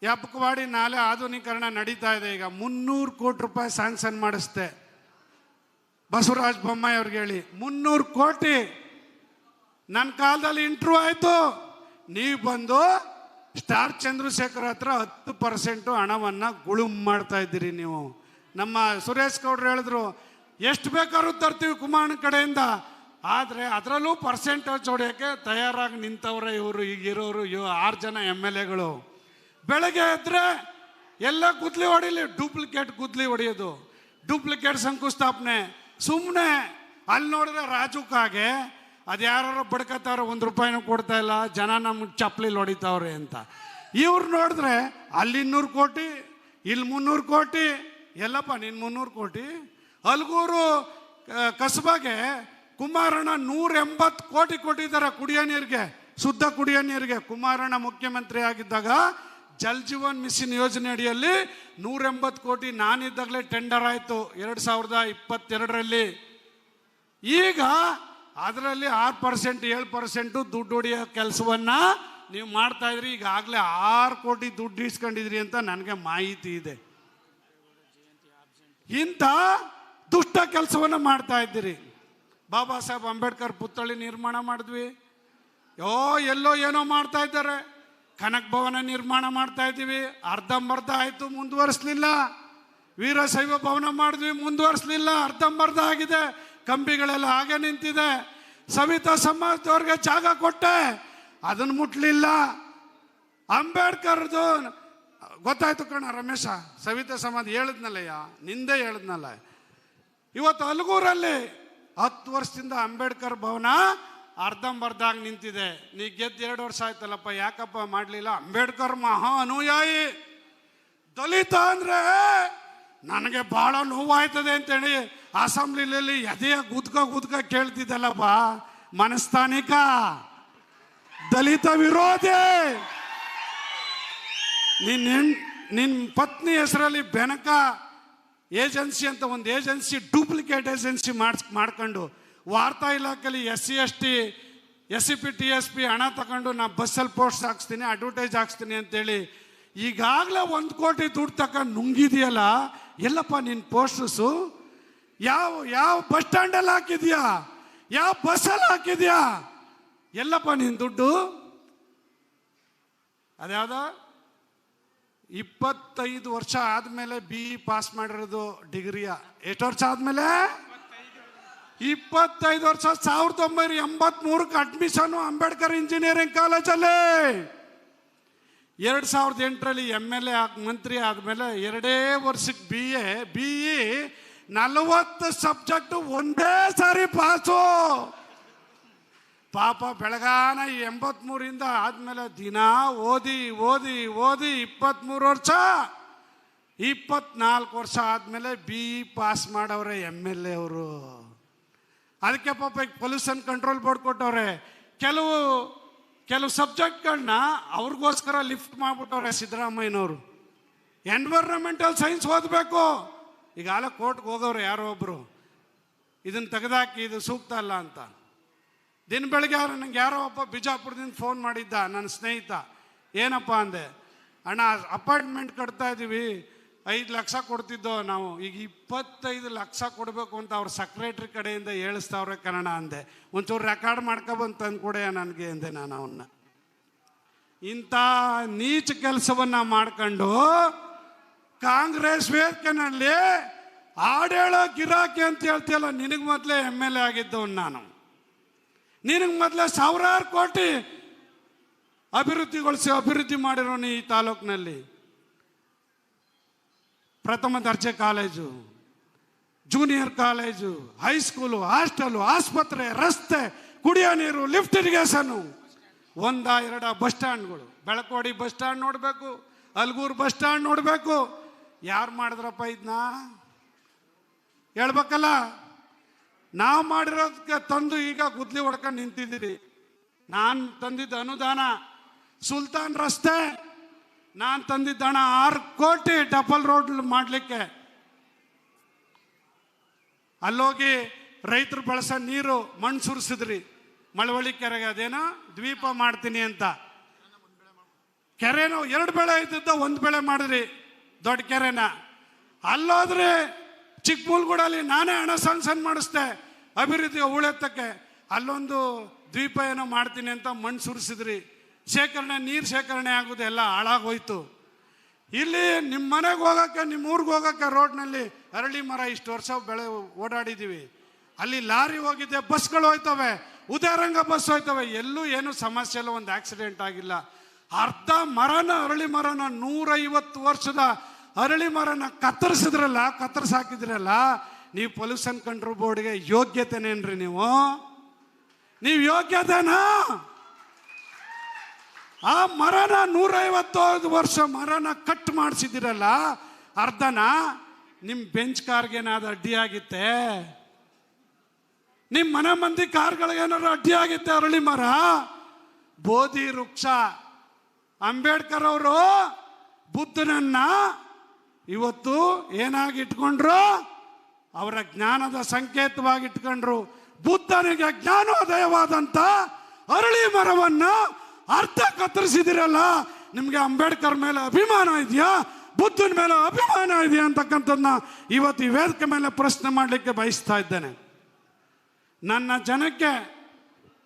ಎಬ್ಬಕವಾಡಿ ನಾಲೆ ಆಧುನೀಕರಣ ನಡೀತಾ ಇದೆ ಈಗ. ಮುನ್ನೂರು ಕೋಟಿ ರೂಪಾಯಿ ಸ್ಯಾಂಕ್ಷನ್ ಮಾಡಿಸ್ದೆ. ಬಸವರಾಜ ಬೊಮ್ಮಾಯಿ ಅವ್ರಿಗೆ ಹೇಳಿ, ಮುನ್ನೂರು ಕೋಟಿ. ನನ್ನ ಕಾಲದಲ್ಲಿ ಇಂಟ್ರೂ ಆಯಿತು. ನೀವು ಬಂದು ಸ್ಟಾರ್ ಚಂದ್ರಶೇಖರ್ ಹತ್ರ ಹತ್ತು ಪರ್ಸೆಂಟು ಹಣವನ್ನು ಗುಳುಮ್ ಮಾಡ್ತಾ ಇದ್ದೀರಿ ನೀವು. ನಮ್ಮ ಸುರೇಶ್ ಗೌಡ್ರು ಹೇಳಿದ್ರು, ಎಷ್ಟು ಬೇಕಾದ್ರೂ ತರ್ತೀವಿ ಕುಮಾರನ ಕಡೆಯಿಂದ. ಆದರೆ ಅದರಲ್ಲೂ ಪರ್ಸೆಂಟೇಜ್ ಹೊಡೆಯೋಕ್ಕೆ ತಯಾರಾಗಿ ನಿಂತವ್ರೆ ಇವರು, ಈಗಿರೋರು ಇವ್ ಆರು ಜನ ಎಂ ಎಲ್ ಎಗಳು. ಬೆಳಗ್ಗೆ ಎದ್ರೆ ಎಲ್ಲ ಗುದ್ಲಿ ಹೊಡಿಲಿ ಡೂಪ್ಲಿಕೇಟ್ ಗುದ್ಲಿ ಹೊಡೆಯೋದು. ಡೂಪ್ಲಿಕೇಟ್ ಶಂಕುಸ್ಥಾಪನೆ. ಸುಮ್ಮನೆ ಅಲ್ಲಿ ನೋಡಿದ್ರೆ ರಾಜುಕ್ಕಾಗೆ ಕಾಗೆ, ಅದು ಯಾರು ಬಡ್ಕತ್ತಾರ ಒಂದು ರೂಪಾಯಿನೂ ಕೊಡ್ತಾ ಇಲ್ಲ, ಜನ ನಮ್ಮ ಚಪ್ಪಲಿಲಿ ಹೊಡಿತಾವ್ರೆ ಅಂತ. ಇವ್ರು ನೋಡಿದ್ರೆ ಅಲ್ಲಿ ಇನ್ನೂರು ಕೋಟಿ ಇಲ್ಲಿ ಮುನ್ನೂರು ಕೋಟಿ, ಎಲ್ಲಪ್ಪ ನೀನು ಮುನ್ನೂರು ಕೋಟಿ. ಅಲ್ಗೂರು ಕಸಬಾಗೆ ಕುಮಾರಣ್ಣ ನೂರ ಎಂಬತ್ತು ಕೋಟಿ ಕೊಟ್ಟಿದ್ದಾರೆ ಕುಡಿಯೋ ನೀರಿಗೆ, ಶುದ್ಧ ಕುಡಿಯೋ ನೀರಿಗೆ. ಕುಮಾರಣ್ಣ ಮುಖ್ಯಮಂತ್ರಿ ಆಗಿದ್ದಾಗ ಜಲ್ ಜೀವನ್ ಮಿಷನ್ ಯೋಜನೆ ಅಡಿಯಲ್ಲಿ ನೂರ ಎಂಬತ್ತು ಕೋಟಿ ನಾನಿದ್ದಾಗಲೇ ಟೆಂಡರ್ ಆಯಿತು ಎರಡು ಸಾವಿರದ ಇಪ್ಪತ್ತೆರಡರಲ್ಲಿ. ಈಗ ಅದರಲ್ಲಿ ಆರು ಪರ್ಸೆಂಟ್, ಏಳು ಪರ್ಸೆಂಟು ದುಡ್ಡು ಹೊಡೆಯೋ ಕೆಲಸವನ್ನ ನೀವು ಮಾಡ್ತಾ ಇದ್ರಿ, ಈಗಾಗಲೇ ಆರು ಕೋಟಿ ದುಡ್ಡು ಇಸ್ಕೊಂಡಿದ್ರಿ ಅಂತ ನನಗೆ ಮಾಹಿತಿ ಇದೆ. ಇಂಥ ದುಷ್ಟ ಕೆಲಸವನ್ನು ಮಾಡ್ತಾ ಇದ್ದೀರಿ. ಬಾಬಾ ಸಾಹೇಬ್ ಅಂಬೇಡ್ಕರ್ ಪುತ್ಥಳಿ ನಿರ್ಮಾಣ ಮಾಡಿದ್ವಿ. ಯೋ, ಎಲ್ಲೋ ಏನೋ ಮಾಡ್ತಾ ಇದ್ದಾರೆ. ಕನಕ ಭವನ ನಿರ್ಮಾಣ ಮಾಡ್ತಾ ಇದ್ದೀವಿ. ಅರ್ಧಂಬರ್ಧ ಆಯಿತು, ಮುಂದುವರಿಸ್ಲಿಲ್ಲ. ವೀರಶೈವ ಭವನ ಮಾಡಿದ್ವಿ, ಮುಂದುವರಿಸ್ಲಿಲ್ಲ. ಅರ್ಧಂಬರ್ಧ ಆಗಿದೆ. ಕಂಬಿಗಳೆಲ್ಲ ಹಾಗೆ ನಿಂತಿದೆ. ಸವಿತಾ ಸಮಾಜದವ್ರಿಗೆ ಜಾಗ ಕೊಟ್ಟೆ. ಅದನ್ನು ಮುಟ್ಲಿಲ್ಲ. ಅಂಬೇಡ್ಕರ್ದು ಗೊತ್ತಾಯ್ತು ಕಣ ರಮೇಶ, ಸವಿತಾ ಸಮಾಜ ಹೇಳಿದ್ನಲ್ಲಯ್ಯ? ನಿಂದೆ ಹೇಳಿದ್ನಲ್ಲ. ಇವತ್ತು ಅಲಗೂರಲ್ಲಿ ಹತ್ತು ವರ್ಷದಿಂದ ಅಂಬೇಡ್ಕರ್ ಭವನ ಅರ್ಧಂಬರ್ಧಾಗಿ ನಿಂತಿದೆ. ನೀ ಗೆದ್ದು ಎರಡು ವರ್ಷ ಆಯ್ತಲ್ಲಪ್ಪ, ಯಾಕಪ್ಪ ಮಾಡಲಿಲ್ಲ? ಅಂಬೇಡ್ಕರ್ ಮಹಾ ಅನುಯಾಯಿ. ದಲಿತ ಅಂದರೆ ನನಗೆ ಬಹಳ ನೋವಾಯ್ತದೆ ಅಂತೇಳಿ ಅಸೆಂಬ್ಲಿನಲ್ಲಿ ಎದೆಯ ಗುದ್ಕ ಗುದ್ಕ ಕೇಳ್ತಿದ್ದಲ್ಲಪ್ಪ. ಮನಸ್ತಾನಿಕ. ದಲಿತ ವಿರೋಧಿ. ನಿನ್ನ ನಿನ್ನ ಪತ್ನಿ ಹೆಸರಲ್ಲಿ ಬೆನಕ ಏಜೆನ್ಸಿ ಅಂತ ಒಂದು ಏಜೆನ್ಸಿ ಡೂಪ್ಲಿಕೇಟ್ ಏಜೆನ್ಸಿ ಮಾಡ್ಸ್, ಮಾಡ್ಕೊಂಡು ವಾರ್ತಾ ಇಲಾಖೆಯಲ್ಲಿ S C, S T, S C P, T S P ಹಣ ತಗೊಂಡು ನಾ ಬಸ್ಸಲ್ಲಿ ಪೋಸ್ಟ್ ಹಾಕ್ಸ್ತೀನಿ, ಅಡ್ವರ್ಟೈಸ್ ಹಾಕ್ಸ್ತೀನಿ ಅಂತೇಳಿ ಈಗಾಗಲೇ ಒಂದು ಕೋಟಿ ದುಡ್ಡು ತಕ್ಕ ನುಂಗಿದೆಯಲ್ಲ, ಎಲ್ಲಪ್ಪ ನಿನ್ನ ಪೋಸ್ಟರ್ಸು? ಯಾವ ಯಾವ ಬಸ್ ಸ್ಟ್ಯಾಂಡಲ್ಲಿ ಹಾಕಿದ್ಯಾ? ಯಾವ ಬಸ್ಸಲ್ಲಿ ಹಾಕಿದ್ಯಾ? ಎಲ್ಲಪ್ಪ ನಿನ್ನ ದುಡ್ಡು? ಅದ್ಯಾವ್ದ? ಇಪ್ಪತ್ತೈದು ವರ್ಷ ಆದಮೇಲೆ ಬಿ ಇ ಪಾಸ್ ಮಾಡಿರೋದು ಡಿಗ್ರಿಯ ಎಷ್ಟು ವರ್ಷ ಆದಮೇಲೆ? ಇಪ್ಪತ್ತೈದು ವರ್ಷ, ಸಾವಿರದ ಒಂಬೈನೂರ ಎಂಬತ್ಮೂರಕ್ಕೆ ಅಡ್ಮಿಷನು ಅಂಬೇಡ್ಕರ್ ಇಂಜಿನಿಯರಿಂಗ್ ಕಾಲೇಜಲ್ಲಿ ಎರಡು ಸಾವಿರದ ಎಂಟರಲ್ಲಿ ಎಂ ಎಲ್ ಎ ಆಗಿ, ಮಂತ್ರಿ ಆದಮೇಲೆ ಎರಡೇ ವರ್ಷಕ್ಕೆ ಬಿ ಎ ಬಿ ಇ ನಲವತ್ತು ಸಬ್ಜೆಕ್ಟು ಒಂದೇ ಸಾರಿ ಪಾಸು ಪಾಪ ಬೆಳಗಾನ ಎಂಬತ್ಮೂರಿಂದ ಆದಮೇಲೆ ದಿನ ಓದಿ ಓದಿ ಓದಿ ಇಪ್ಪತ್ತ್ಮೂರು ವರ್ಷ. ಇಪ್ಪತ್ನಾಲ್ಕು ವರ್ಷ ಆದಮೇಲೆ ಬಿ ಇ ಪಾಸ್ ಮಾಡವ್ರೆ ಎಂ ಎಲ್ ಎ ಅವರು. ಅದಕ್ಕೆ ಪಾಪ ಈಗ ಪೊಲ್ಯೂಷನ್ ಕಂಟ್ರೋಲ್ ಬೋರ್ಡ್ ಕೊಟ್ಟವ್ರೆ. ಕೆಲವು ಕೆಲವು ಸಬ್ಜೆಕ್ಟ್ಗಳನ್ನ ಅವ್ರಿಗೋಸ್ಕರ ಲಿಫ್ಟ್ ಮಾಡಿಬಿಟ್ಟವ್ರೆ ಸಿದ್ದರಾಮಯ್ಯನವರು. ಎನ್ವೈರನ್ಮೆಂಟಲ್ ಸೈನ್ಸ್ ಓದಬೇಕು. ಈಗ ಆಲ ಕೋರ್ಟ್ಗೆ ಹೋಗೋರು ಯಾರೋ ಒಬ್ಬರು ಇದನ್ನು ತೆಗೆದಾಕಿ ಇದು ಸೂಕ್ತ ಅಲ್ಲ ಅಂತ. ದಿನ ಬೆಳಗ್ಗೆ ಅವ್ರು ನಂಗೆ ಯಾರೋ ಒಬ್ಬ ಬಿಜಾಪುರದಿಂದ ಫೋನ್ ಮಾಡಿದ್ದ, ನನ್ನ ಸ್ನೇಹಿತ. ಏನಪ್ಪ ಅಂದೆ, ಅಣ್ಣ ಅಪಾರ್ಟ್ಮೆಂಟ್ ಕಟ್ತಾ ಇದ್ದೀವಿ ಐದು ಲಕ್ಷ ಕೊಡ್ತಿದ್ದೋ ನಾವು, ಈಗ ಇಪ್ಪತ್ತೈದು ಲಕ್ಷ ಕೊಡಬೇಕು ಅಂತ ಅವ್ರ ಸೆಕ್ರೆಟ್ರಿ ಕಡೆಯಿಂದ ಹೇಳಿಸ್ತಾವ್ರೆ ಕನ್ನಡ ಅಂದೆ. ಒಂಚೂರು ರೆಕಾರ್ಡ್ ಮಾಡ್ಕೊಬಂದು ತಂದು ನನಗೆ, ಅಂದೆ ನಾನು ಅವನ್ನ ಇಂಥ ನೀಚ ಕೆಲಸವನ್ನ ಮಾಡ್ಕೊಂಡು ಕಾಂಗ್ರೆಸ್ ವೇದಿಕೆನಲ್ಲಿ ಆಡೇಳೋ ಗಿರಾಕಿ ಅಂತ ಹೇಳ್ತಿಯಲ್ಲ, ನಿನಗೆ ಮೊದಲೇ ಎಂ ಎಲ್ ಎ ಆಗಿದ್ದವನು ನಾನು. ನಿನಗೆ ಮೊದಲೇ ಸಾವಿರಾರು ಕೋಟಿ ಅಭಿವೃದ್ಧಿಗೊಳಿಸಿ ಅಭಿವೃದ್ಧಿ ಮಾಡಿರೋನು ಈ ತಾಲೂಕಿನಲ್ಲಿ. ಪ್ರಥಮ ದರ್ಜೆ college, junior college high school hostel, ಆಸ್ಪತ್ರೆ, ರಸ್ತೆ, ಕುಡಿಯೋ ನೀರು, ಲಿಫ್ಟ್ ಇರಿಗೇಷನು. ಒಂದ ಎರಡ ಬಸ್ ಸ್ಟ್ಯಾಂಡ್ಗಳು. ಬೆಳಕೋಡಿ ಬಸ್ ಸ್ಟ್ಯಾಂಡ್ ನೋಡಬೇಕು, ಅಲ್ಗೂರು ಬಸ್ ಸ್ಟ್ಯಾಂಡ್ ನೋಡಬೇಕು. ಯಾರು ಮಾಡಿದ್ರಪ್ಪ ಇದನ್ನ ಹೇಳ್ಬೇಕಲ್ಲ? ನಾವು ಮಾಡಿರೋದಕ್ಕೆ ತಂದು ಈಗ ಗುದ್ಲಿ ಹೊಡ್ಕೊಂಡು ನಿಂತಿದ್ದೀರಿ. ನಾನು ತಂದಿದ್ದ ಅನುದಾನ ಸುಲ್ತಾನ್ ರಸ್ತೆ, ನಾನು ತಂದಿದ್ದ ಹಣ ಆರು ಕೋಟಿ ಡಬಲ್ ರೋಡ್ ಮಾಡಲಿಕ್ಕೆ. ಅಲ್ಲೋಗಿ ರೈತರು ಬಳಸೋ ನೀರು ಮಣ್ಣು ಸುರಿಸಿದ್ರಿ. ಮಳವಳ್ಳಿ ಕೆರೆಗೆ ಅದೇನೋ ದ್ವೀಪ ಮಾಡ್ತೀನಿ ಅಂತ. ಕೆರೆನೋ ಎರಡು ಬೆಳೆ ಇದ್ದಿದ್ದ ಒಂದು ಬೆಳೆ ಮಾಡಿದ್ರಿ ದೊಡ್ಡ ಕೆರೆನ. ಅಲ್ಲೋದ್ರೆ ಚಿಕ್ಕಮೂಲ್ಗೂಡಲ್ಲಿ ನಾನೇ ಹಣ ಸ್ಯಾಂಕ್ಷನ್ ಮಾಡಿಸ್ದೆ. ಅಭಿವೃದ್ಧಿ ಉಳೆತ್ತಕ್ಕೆ ಅಲ್ಲೊಂದು ದ್ವೀಪ ಏನೋ ಮಾಡ್ತೀನಿ ಅಂತ ಮಣ್ಣು ಸುರಿಸಿದ್ರಿ. ಶೇಖರಣೆ, ನೀರು ಶೇಖರಣೆ ಆಗೋದು ಎಲ್ಲ ಹಾಳಾಗೋಯ್ತು. ಇಲ್ಲಿ ನಿಮ್ಮ ಮನೆಗೆ ಹೋಗೋಕ್ಕೆ ನಿಮ್ಮ ಊರಿಗೆ ಹೋಗೋಕ್ಕೆ ರೋಡ್ನಲ್ಲಿ ಅರಳಿ ಮರ ಇಷ್ಟು ವರ್ಷ ಬೆಳೆ ಓಡಾಡಿದ್ದೀವಿ ಅಲ್ಲಿ ಲಾರಿ ಹೋಗಿದೆ, ಬಸ್ಗಳು ಹೋಯ್ತವೆ, ಉದಯರಂಗ ಬಸ್ ಹೋಯ್ತವೆ. ಎಲ್ಲೂ ಏನು ಸಮಸ್ಯೆ ಇಲ್ಲ, ಒಂದು ಆಕ್ಸಿಡೆಂಟ್ ಆಗಿಲ್ಲ. ಅರ್ಧ ಮರನ, ಅರಳಿ ಮರನ ನೂರೈವತ್ತು ವರ್ಷದ ಅರಳಿ ಮರನ ಕತ್ತರಿಸಿದ್ರಲ್ಲ ಕತ್ತರಿಸಿ ಹಾಕಿದ್ರಲ್ಲ ನೀವು ಪೊಲ್ಯೂಷನ್ ಕಂಟ್ರೋಲ್ ಬೋರ್ಡ್ಗೆ ಯೋಗ್ಯತೆನೇನ್ರಿ ನೀವು? ನೀವು ಯೋಗ್ಯತೆನಾ? ಆ ಮರನ ನೂರೈವತ್ತೈದು ವರ್ಷ ಮರನ ಕಟ್ ಮಾಡಿಸಿದಿರಲ್ಲ ಅರ್ಧನ ನಿಮ್ಮ ಬೆಂಚ್ ಕಾರ್ಗೇನಾದ್ರು ಅಡ್ಡಿಯಾಗಿತ್ತೆ ನಿಮ್ಮ ಮನೆ ಮಂದಿ ಕಾರ್ಗಳಿಗೇನಾದ್ರು ಅಡ್ಡಿಯಾಗಿತ್ತೆ ಅರಳಿ ಮರ? ಬೋಧಿ ವೃಕ್ಷ, ಅಂಬೇಡ್ಕರ್ ಅವರು ಬುದ್ಧನನ್ನ ಇವತ್ತು ಏನಾಗಿ ಇಟ್ಕೊಂಡ್ರು? ಅವರ ಜ್ಞಾನದ ಸಂಕೇತವಾಗಿ ಇಟ್ಕೊಂಡ್ರು. ಬುದ್ಧನಿಗೆ ಜ್ಞಾನೋದಯವಾದಂತ ಅರಳಿ ಮರವನ್ನು ಅರ್ಥ ಕತ್ತರಿಸಿದಿರಲ್ಲ? ನಿಮಗೆ ಅಂಬೇಡ್ಕರ್ ಮೇಲೆ ಅಭಿಮಾನ ಇದೆಯಾ? ಬುದ್ಧನ ಮೇಲೆ ಅಭಿಮಾನ ಇದೆಯಾ ಅಂತಕ್ಕಂಥದ್ದನ್ನ ಇವತ್ತು ಈ ವೇದಿಕೆ ಮೇಲೆ ಪ್ರಶ್ನೆ ಮಾಡಲಿಕ್ಕೆ ಬಯಸ್ತಾ ಇದ್ದೇನೆ. ನನ್ನ ಜನಕ್ಕೆ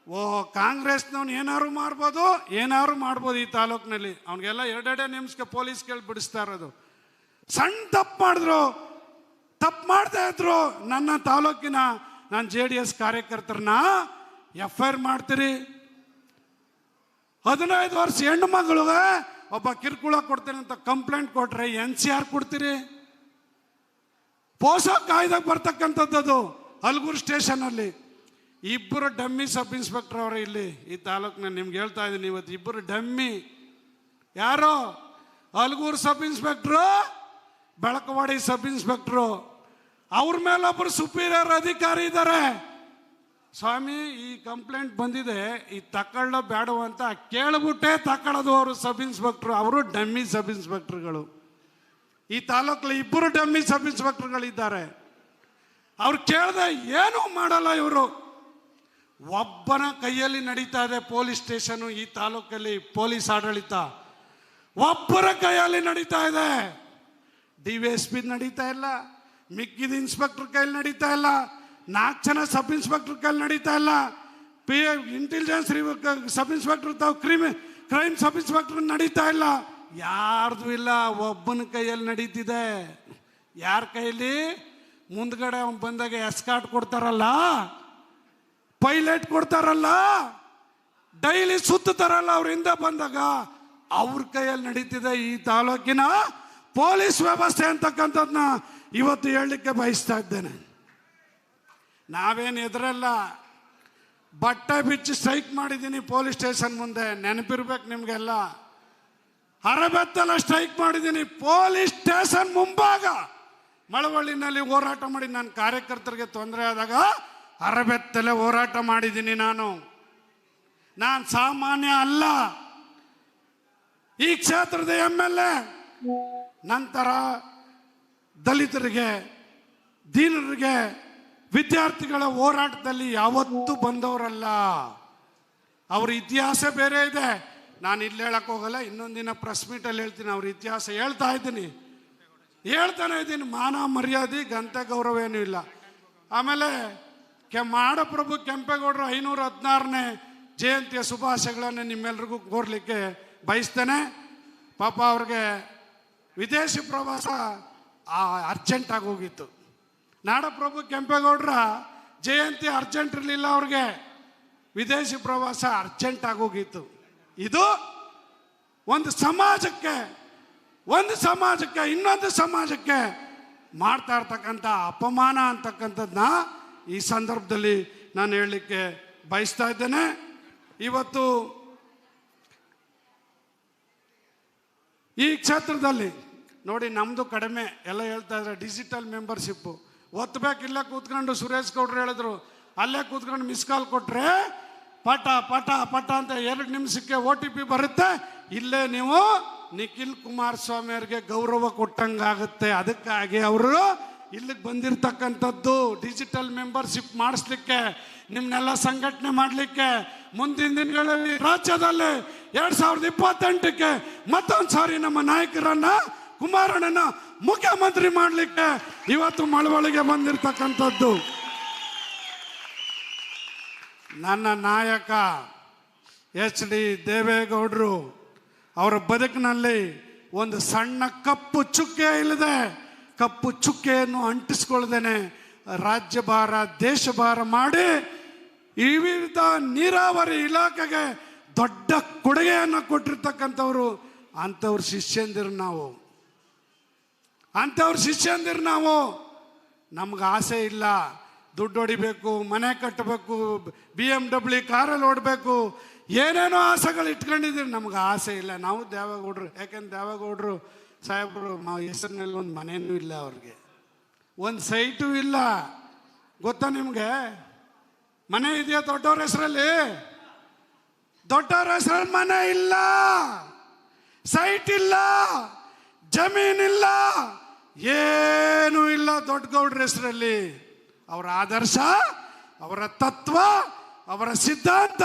ಓ ಕಾಂಗ್ರೆಸ್ನವ್ನು ಏನಾದ್ರು ಮಾಡ್ಬೋದು? ಏನಾದ್ರು ಮಾಡ್ಬೋದು ಈ ತಾಲೂಕಿನಲ್ಲಿ. ಅವನಿಗೆಲ್ಲ ಎರಡೆರಡೇ ನಿಮಿಷಕ್ಕೆ ಪೊಲೀಸ್ ಕೇಳಿ ಬಿಡಿಸ್ತಾ ಇರೋದು. ಸಣ್ಣ ತಪ್ಪು ಮಾಡಿದ್ರು, ತಪ್ಪು ಮಾಡ್ತಾ ಇದ್ರು. ನನ್ನ ತಾಲೂಕಿನ ನಾನು ಜೆ ಡಿ ಎಸ್ ಕಾರ್ಯಕರ್ತರನ್ನ ಎಫ್ ಐ ಆರ್ ಮಾಡ್ತೀರಿ. ಹದಿನೈದು ವರ್ಷ ಹೆಣ್ಣು ಮಗಳಿಗೆ ಒಬ್ಬ ಕಿರುಕುಳ ಕೊಡ್ತೀನಿ ಅಂತ ಕಂಪ್ಲೇಂಟ್ ಕೊಟ್ರೆ ಎನ್ ಸಿ ಆರ್ ಕೊಡ್ತೀರಿ. ಪೋಸೋ ಕಾಯ್ದಾಗ ಬರ್ತಕ್ಕಂಥದ್ದು ಸ್ಟೇಷನ್ ಸ್ಟೇಷನಲ್ಲಿ ಇಬ್ಬರು ಡಮ್ಮಿ ಸಬ್ ಇನ್ಸ್ಪೆಕ್ಟರ್ ಅವರು ಇಲ್ಲಿ, ಈ ತಾಲೂಕಿನ ನಿಮ್ಗೆ ಹೇಳ್ತಾ ಇದ್ದೀನಿ ಇವತ್ತು ಇಬ್ಬರು ಡಮ್ಮಿ. ಯಾರು? Halagur sub inspector? Belakavadi sub inspector, ಅವ್ರ ಮೇಲೊಬ್ಬರು ಸುಪೀರಿಯರ್ ಅಧಿಕಾರಿ ಇದ್ದಾರೆ ಸ್ವಾಮಿ, ಈ ಕಂಪ್ಲೇಂಟ್ ಬಂದಿದೆ, ಈ ತಕೊಳ್ಳೋ ಬೇಡವ ಅಂತ ಕೇಳಿಬಿಟ್ಟೆ ತಕೊಳ್ಳೋದು ಅವರು ಸಬ್ ಇನ್ಸ್ಪೆಕ್ಟ್ರು, ಅವರು ಡಮ್ಮಿ ಸಬ್ ಇನ್ಸ್ಪೆಕ್ಟರ್ಗಳು. ಈ ತಾಲೂಕಲ್ಲಿ ಇಬ್ಬರು ಡಮ್ಮಿ ಸಬ್ ಇನ್ಸ್ಪೆಕ್ಟ್ರುಗಳಿದ್ದಾರೆ. ಅವ್ರು ಕೇಳ್ದೆ ಏನೂ ಮಾಡಲ್ಲ ಇವರು. ಒಬ್ಬನ ಕೈಯಲ್ಲಿ ನಡೀತಾ ಇದೆ ಪೊಲೀಸ್ ಸ್ಟೇಷನು ಈ ತಾಲೂಕಲ್ಲಿ ಪೊಲೀಸ್ ಆಡಳಿತ. ಒಬ್ಬರ ಕೈಯಲ್ಲಿ ನಡೀತಾ ಇದೆ. ಡಿ ವಿ ಎಸ್ ಪಿ ನಡೀತಾ ಇಲ್ಲ, ಮಿಕ್ಕಿದ ಇನ್ಸ್ಪೆಕ್ಟರ್ ಕೈಯಲ್ಲಿ ನಡೀತಾ ಇಲ್ಲ, ನಾಲ್ಕು ಜನ ಸಬ್ ಇನ್ಸ್ಪೆಕ್ಟರ್ ಕೈಯಲ್ಲಿ ನಡೀತಾ ಇಲ್ಲ. ಪಿ ಇಂಟೆಲಿಜೆನ್ಸ್ ಸಬ್ ಇನ್ಸ್ಪೆಕ್ಟರ್ ತಾವು ಕ್ರಿಮಿ ಕ್ರೈಮ್ ಸಬ್ ಇನ್ಸ್ಪೆಕ್ಟರ್ ನಡೀತಾ ಇಲ್ಲ. ಯಾರ್ದು ಇಲ್ಲ, ಒಬ್ಬನ ಕೈಯಲ್ಲಿ ನಡೀತಿದೆ. ಯಾರ ಕೈಲಿ? ಮುಂದ್ಗಡೆ ಅವ್ನು ಬಂದಾಗ ಎಸ್ಕಾಟ್ ಕೊಡ್ತಾರಲ್ಲ ಪೈಲಟ್ ಕೊಡ್ತಾರಲ್ಲ ಡೈಲಿ ಸುತ್ತಾರಲ್ಲ ಅವ್ರ ಹಿಂದೆ ಬಂದಾಗ, ಅವ್ರ ಕೈಯಲ್ಲಿ ನಡೀತಿದೆ ಈ ತಾಲೂಕಿನ ಪೊಲೀಸ್ ವ್ಯವಸ್ಥೆ ಅಂತಕ್ಕಂಥದ್ದನ್ನ ಇವತ್ತು ಹೇಳಲಿಕ್ಕೆ ಬಯಸ್ತಾ ಇದ್ದೇನೆ. ನಾವೇನು ಎದುರಲ್ಲ, ಬಟ್ಟೆ ಬಿಚ್ಚಿ ಸ್ಟ್ರೈಕ್ ಮಾಡಿದ್ದೀನಿ ಪೊಲೀಸ್ ಸ್ಟೇಷನ್ ಮುಂದೆ, ನೆನಪಿರ್ಬೇಕು ನಿಮಗೆಲ್ಲ. ಅರಬೆತ್ತಲ ಸ್ಟ್ರೈಕ್ ಮಾಡಿದ್ದೀನಿ ಪೊಲೀಸ್ ಸ್ಟೇಷನ್ ಮುಂಭಾಗ. ಮಳವಳ್ಳಿನಲ್ಲಿ ಹೋರಾಟ ಮಾಡಿ ನನ್ನ ಕಾರ್ಯಕರ್ತರಿಗೆ ತೊಂದರೆ ಆದಾಗ ಅರಬೆತ್ತಲೆ ಹೋರಾಟ ಮಾಡಿದ್ದೀನಿ ನಾನು. ನಾನು ಸಾಮಾನ್ಯ ಅಲ್ಲ. ಈ ಕ್ಷೇತ್ರದ ಎಂ ಎಲ್ ಎ. ನಂತರ ದಲಿತರಿಗೆ, ದೀನರಿಗೆ, ವಿದ್ಯಾರ್ಥಿಗಳ ಹೋರಾಟದಲ್ಲಿ ಯಾವತ್ತೂ ಬಂದವರಲ್ಲ. ಅವ್ರ ಇತಿಹಾಸ ಬೇರೆ ಇದೆ. ನಾನು ಇಲ್ಲಿ ಹೇಳಕ್ ಹೋಗಲ್ಲ ಇನ್ನೊಂದಿನ ಪ್ರೆಸ್ ಮೀಟಲ್ಲಿ ಹೇಳ್ತೀನಿ, ಅವ್ರ ಇತಿಹಾಸ ಹೇಳ್ತಾ ಇದ್ದೀನಿ. ಹೇಳ್ತಾನೆ ಇದ್ದೀನಿ, ಮಾನ ಮರ್ಯಾದೆ ಗಂತೆ ಗೌರವ ಏನೂ ಇಲ್ಲ. ಆಮೇಲೆ ಕೆ ಮಾಡಪ್ರಭು ಕೆಂಪೇಗೌಡರು ಐನೂರ ಹದಿನಾರನೇ ಜಯಂತಿಯ ಶುಭಾಶಯಗಳನ್ನು ನಿಮ್ಮೆಲ್ರಿಗೂ ಕೋರ್ಲಿಕ್ಕೆ ಬಯಸ್ತೇನೆ. ಪಾಪ ಅವ್ರಿಗೆ ವಿದೇಶಿ ಪ್ರವಾಸ ಅರ್ಜೆಂಟ್ ಅರ್ಜೆಂಟಾಗಿ ಹೋಗಿತ್ತು. ನಾಡಪ್ರಭು ಕೆಂಪೇಗೌಡರ, ಜಯಂತಿ ಅರ್ಜೆಂಟ್ ಇರಲಿಲ್ಲ ಅವ್ರಿಗೆ. ವಿದೇಶಿ ಪ್ರವಾಸ ಅರ್ಜೆಂಟ್ ಆಗೋಗಿತ್ತು ಇದು ಒಂದು ಸಮಾಜಕ್ಕೆ ಒಂದು ಸಮಾಜಕ್ಕೆ, ಇನ್ನೊಂದು ಸಮಾಜಕ್ಕೆ ಮಾಡ್ತಾ ಇರ್ತಕ್ಕಂಥ ಅಪಮಾನ ಅಂತಕ್ಕಂಥದ್ದನ್ನ ಈ ಸಂದರ್ಭದಲ್ಲಿ ನಾನು ಹೇಳಲಿಕ್ಕೆ ಬಯಸ್ತಾ ಇದ್ದೇನೆ. ಇವತ್ತು ಈ ಕ್ಷೇತ್ರದಲ್ಲಿ ನೋಡಿ ನಮ್ಮದು ಕಡಿಮೆ. ಎಲ್ಲ ಹೇಳ್ತಾ ಇದ್ದಾರೆ ಡಿಜಿಟಲ್ ಮೆಂಬರ್ಶಿಪ್ಪು ಒತ್ತಬೇಕಿಲ್ಲ ಕೂತ್ಕೊಂಡು ಸುರೇಶ್ ಗೌಡ್ರು ಹೇಳಿದ್ರು, ಅಲ್ಲೇ ಕೂತ್ಕೊಂಡು ಮಿಸ್ ಕಾಲ್ ಕೊಟ್ಟರೆ ಪಟ ಪಟ ಪಟ ಅಂತ ಎರಡು ನಿಮಿಷಕ್ಕೆ ಓ ಟಿ ಪಿ ಬರುತ್ತೆ. ಇಲ್ಲೇ ನೀವು ನಿಖಿಲ್ ಕುಮಾರಸ್ವಾಮಿ ಅವರಿಗೆ ಗೌರವ ಕೊಟ್ಟಂಗಾಗುತ್ತೆ. ಅದಕ್ಕಾಗಿ ಅವರು ಇಲ್ಲಿಗೆ ಬಂದಿರತಕ್ಕಂಥದ್ದು ಡಿಜಿಟಲ್ ಮೆಂಬರ್ಶಿಪ್ ಮಾಡಿಸ್ಲಿಕ್ಕೆ ನಿಮ್ಮನ್ನೆಲ್ಲ ಸಂಘಟನೆ ಮಾಡಲಿಕ್ಕೆ, ಮುಂದಿನ ದಿನಗಳಲ್ಲಿ ರಾಜ್ಯದಲ್ಲಿ ಎರಡು ಸಾವಿರದ ಇಪ್ಪತ್ತೆಂಟಕ್ಕೆ ಮತ್ತೊಂದು ಸಾರಿ ನಮ್ಮ ನಾಯಕರನ್ನ ಕುಮಾರಣ್ಣನ ಮುಖ್ಯಮಂತ್ರಿ ಮಾಡಲಿಕ್ಕೆ ಇವತ್ತು ಮಳವಳಿಗೆ ಬಂದಿರತಕ್ಕಂಥದ್ದು. ನನ್ನ ನಾಯಕ ಎಚ್ ಡಿ ದೇವೇಗೌಡರು, ಅವರ ಬದುಕಿನಲ್ಲಿ ಒಂದು ಸಣ್ಣ ಕಪ್ಪು ಚುಕ್ಕೆ ಇಲ್ಲದೆ, ಕಪ್ಪು ಚುಕ್ಕೆಯನ್ನು ಅಂಟಿಸ್ಕೊಳ್ದೇನೆ ದೇಶ ದೇಶಭಾರ ಮಾಡಿ ವಿವಿಧ ನೀರಾವರಿ ಇಲಾಖೆಗೆ ದೊಡ್ಡ ಕೊಡುಗೆಯನ್ನು ಕೊಟ್ಟಿರ್ತಕ್ಕಂಥವ್ರು ಅಂಥವ್ರ ಶಿಷ್ಯಂದಿರು ನಾವು. ಅಂಥವ್ರ ಶಿಷ್ಯಂದಿರು ನಾವು. ನಮ್ಗೆ ಆಸೆ ಇಲ್ಲ. ದುಡ್ಡು ಹೊಡಿಬೇಕು, ಮನೆ ಕಟ್ಟಬೇಕು ಬಿ ಎಂ ಡಬ್ಲ್ಯೂ ಕಾರಲ್ಲಿ ಓಡಬೇಕು. ಏನೇನೋ ಆಸೆಗಳು ಇಟ್ಕೊಂಡಿದ್ದೀವಿ ನಮ್ಗೆ ಆಸೆ ಇಲ್ಲ. ನಾವು ದೇವೇಗೌಡರು, ಯಾಕೆಂದ್ರೆ ದೇವೇಗೌಡರು ಸಾಹೇಬರು ನಾವು ಹೆಸರಿನಲ್ಲಿ ಒಂದು ಮನೆಯೂ ಇಲ್ಲ ಅವ್ರಿಗೆ. ಒಂದು ಸೈಟು ಇಲ್ಲ. ಗೊತ್ತಾ ನಿಮಗೆ? ಮನೆ ಇದೆಯಾ ದೊಡ್ಡವ್ರ ಹೆಸರಲ್ಲಿ? ದೊಡ್ಡವ್ರ ಹೆಸರಲ್ಲಿ ಮನೆ ಇಲ್ಲ. ಸೈಟ್ ಇಲ್ಲ. ಜಮೀನಿಲ್ಲ ಏನೂ ಇಲ್ಲ ದೊಡ್ಡ ಗೌಡ್ರ ಹೆಸರಲ್ಲಿ. ಅವರ ಆದರ್ಶ, ಅವರ ತತ್ವ, ಅವರ ಸಿದ್ಧಾಂತ.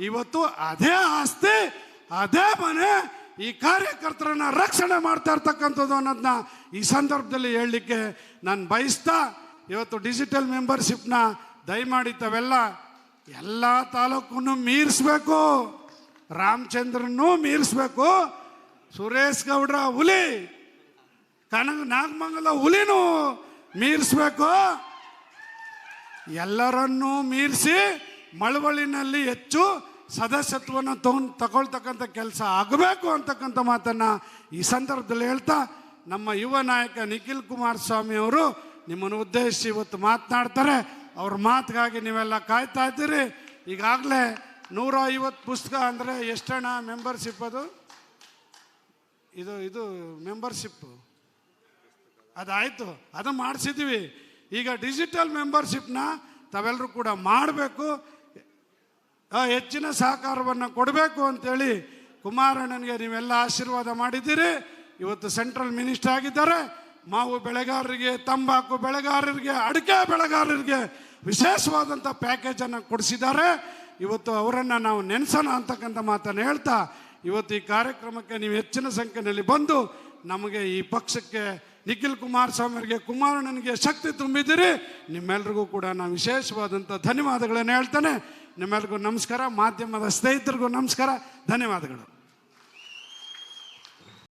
ಇವತ್ತು ಅದೇ ಆಸ್ತಿ, ಅದೇ ಮನೆ ಈ ಕಾರ್ಯಕರ್ತರನ್ನ ರಕ್ಷಣೆ ಮಾಡ್ತಾ ಇರ್ತಕ್ಕಂಥದ್ದು ಅನ್ನೋದನ್ನ ಈ ಸಂದರ್ಭದಲ್ಲಿ ಹೇಳಲಿಕ್ಕೆ ನಾನು ಬಯಸ್ತಾ ಇವತ್ತು ಡಿಜಿಟಲ್ ಮೆಂಬರ್ಶಿಪ್ನ ದಯಮಾಡಿ ತಾವೆಲ್ಲ ಎಲ್ಲ ತಾಲೂಕನ್ನು ಮೀರಿಸ್ಬೇಕು. ರಾಮಚಂದ್ರನ್ನೂ ಮೀರಿಸ್ಬೇಕು. ಸುರೇಶ್ ಗೌಡ್ರ ಹುಲಿ. ಕನಕ ನಾಗಮಂಗಲ ಹುಲಿನೂ ಮೀರಿಸ್ಬೇಕು. ಎಲ್ಲರನ್ನೂ ಮೀರಿಸಿ ಮಳವಳ್ಳಿನಲ್ಲಿ ಹೆಚ್ಚು ಸದಸ್ಯತ್ವವನ್ನು ತಗೊಂಡು ತಗೊಳ್ತಕ್ಕಂಥ ಕೆಲಸ ಆಗಬೇಕು ಅಂತಕ್ಕಂಥ ಮಾತನ್ನು ಈ ಸಂದರ್ಭದಲ್ಲಿ ಹೇಳ್ತಾ ನಮ್ಮ ಯುವ ನಾಯಕ ನಿಖಿಲ್ ಕುಮಾರಸ್ವಾಮಿ ಅವರು ನಿಮ್ಮನ್ನು ಉದ್ದೇಶಿಸಿ ಇವತ್ತು ಮಾತನಾಡ್ತಾರೆ. ಅವ್ರ ಮಾತಿಗಾಗಿ ನೀವೆಲ್ಲ ಕಾಯ್ತಾ ಇದ್ದೀರಿ. ಈಗಾಗಲೇ ನೂರ ಐವತ್ತು ಪುಸ್ತಕ ಅಂದರೆ ಎಷ್ಟಣ ಮೆಂಬರ್ಶಿಪ್ ಅದು? ಇದು ಇದು ಮೆಂಬರ್ಶಿಪ್ ಅದಾಯಿತು ಅದು ಮಾಡಿಸಿದ್ವಿ. ಈಗ ಡಿಜಿಟಲ್ ಮೆಂಬರ್ಶಿಪ್ನ ತಾವೆಲ್ಲರೂ ಕೂಡ ಮಾಡಬೇಕು. ಹೆಚ್ಚಿನ ಸಹಕಾರವನ್ನು ಕೊಡಬೇಕು ಅಂತೇಳಿ ಕುಮಾರಣ್ಣನಿಗೆ ನೀವೆಲ್ಲ ಆಶೀರ್ವಾದ ಮಾಡಿದ್ದೀರಿ. ಇವತ್ತು ಸೆಂಟ್ರಲ್ ಮಿನಿಸ್ಟರ್ ಆಗಿದ್ದಾರೆ. ಮಾವು ಬೆಳೆಗಾರರಿಗೆ, ತಂಬಾಕು ಬೆಳೆಗಾರರಿಗೆ, ಅಡಿಕೆ ಬೆಳೆಗಾರರಿಗೆ ವಿಶೇಷವಾದಂಥ ಪ್ಯಾಕೇಜನ್ನು ಕೊಡಿಸಿದ್ದಾರೆ. ಇವತ್ತು ಅವರನ್ನು ನಾವು ನೆನೆಸೋಣ ಅಂತಕ್ಕಂಥ ಮಾತನ್ನು ಹೇಳ್ತಾ, ಇವತ್ತು ಈ ಕಾರ್ಯಕ್ರಮಕ್ಕೆ ನೀವು ಹೆಚ್ಚಿನ ಸಂಖ್ಯೆಯಲ್ಲಿ ಬಂದು ನಮಗೆ ಈ ಪಕ್ಷಕ್ಕೆ ನಿಖಿಲ್ ಕುಮಾರಸ್ವಾಮಿ ಕುಮಾರ್ ಕುಮಾರಣ್ಣನಿಗೆ ಶಕ್ತಿ ತುಂಬಿದ್ದೀರಿ. ನಿಮ್ಮೆಲ್ರಿಗೂ ಕೂಡ ನಾನು ವಿಶೇಷವಾದಂಥ ಧನ್ಯವಾದಗಳನ್ನು ಹೇಳ್ತೇನೆ. ನಿಮ್ಮೆಲ್ರಿಗೂ ನಮಸ್ಕಾರ. ಮಾಧ್ಯಮದ ಸ್ನೇಹಿತರಿಗೂ ನಮಸ್ಕಾರ. ಧನ್ಯವಾದಗಳು.